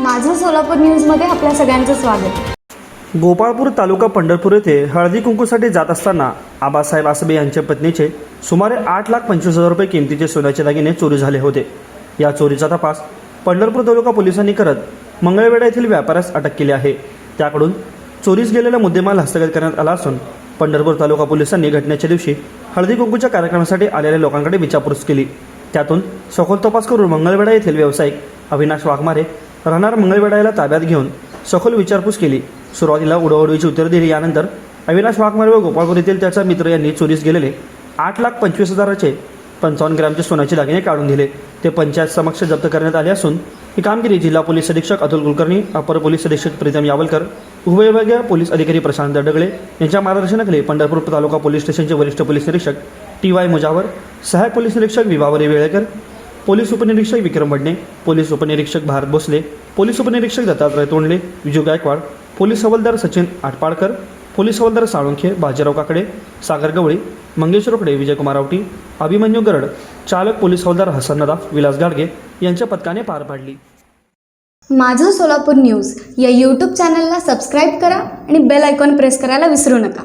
माझं सोलापूर न्यूजमध्ये आपल्या सगळ्यांचं स्वागत. गोपाळपूर तालुका पंढरपूर येथे हळदी कुंकूसाठी जात असताना आबासाहेब आसबे यांच्या पत्नीचे सुमारे आठ लाख पंचवीस हजार रुपये किमतीचे सोन्याचे दागिने चोरी झाले होते. या चोरीचा तपास पंढरपूर तालुका पोलिसांनी करत मंगळवेढा येथील व्यापाऱ्यास अटक केली आहे. त्याकडून चोरीस गेलेला मुद्देमाल हस्तगत करण्यात आला असून पंढरपूर तालुका पोलिसांनी घटनेच्या दिवशी हळदी कुंकूच्या कार्यक्रमासाठी आलेल्या लोकांकडे विचारपूस केली. त्यातून सखोल तपास करून मंगळवेढा येथील व्यावसायिक अविनाश वाघमारे राहणार मंगळवेडायला ताब्यात घेऊन सखोल विचारपूस केली. सुरुवातीला उडवडवीची उत्तर दिली. यानंतर अविनाश वाघमारे व गोपाळपूर येथील त्याचा मित्र यांनी चोरीस गेलेले आठ लाख पंचवीस हजाराचे पंचावन्न ग्रॅमचे सोन्याचे दागिने काढून दिले. ते पंचायत समक्ष जप्त करण्यात आले असून ही कामगिरी जिल्हा पोलीस अधीक्षक अतुल कुलकर्णी अपर पोलीस अधीक्षक प्रीतम यावलकर उपविभागीय पोलीस अधिकारी प्रशांत दडगळे यांच्या मार्गदर्शनाखाली पंढरपूर तालुका पोलीस स्टेशनचे वरिष्ठ पोलीस निरीक्षक टी वाय मुजावर सहाय्यक पोलीस निरीक्षक विभावरी वेळेकर पोलीस उपनिरीक्षक विक्रम वडणे पोलीस उपनिरीक्षक भारत भोसले पोलीस उपनिरीक्षक दत्तात्रय तोंडले विजू गायकवाड पोलीस हवालदार सचिन आटपाडकर पोलीस हवालदार साळुंखे बाजीराव काकडे सागर गवळी मंगेश रोकडे विजयकुमार आवटी अभिमन्यू गरड चालक पोलीस हवालदार हसन नदाफ विलास गाडगे यांच्या पथकाने पार पाडली. माझं सोलापूर न्यूज या यूट्यूब चॅनलला सबस्क्राईब करा आणि बेल आयकॉन प्रेस करायला विसरू नका.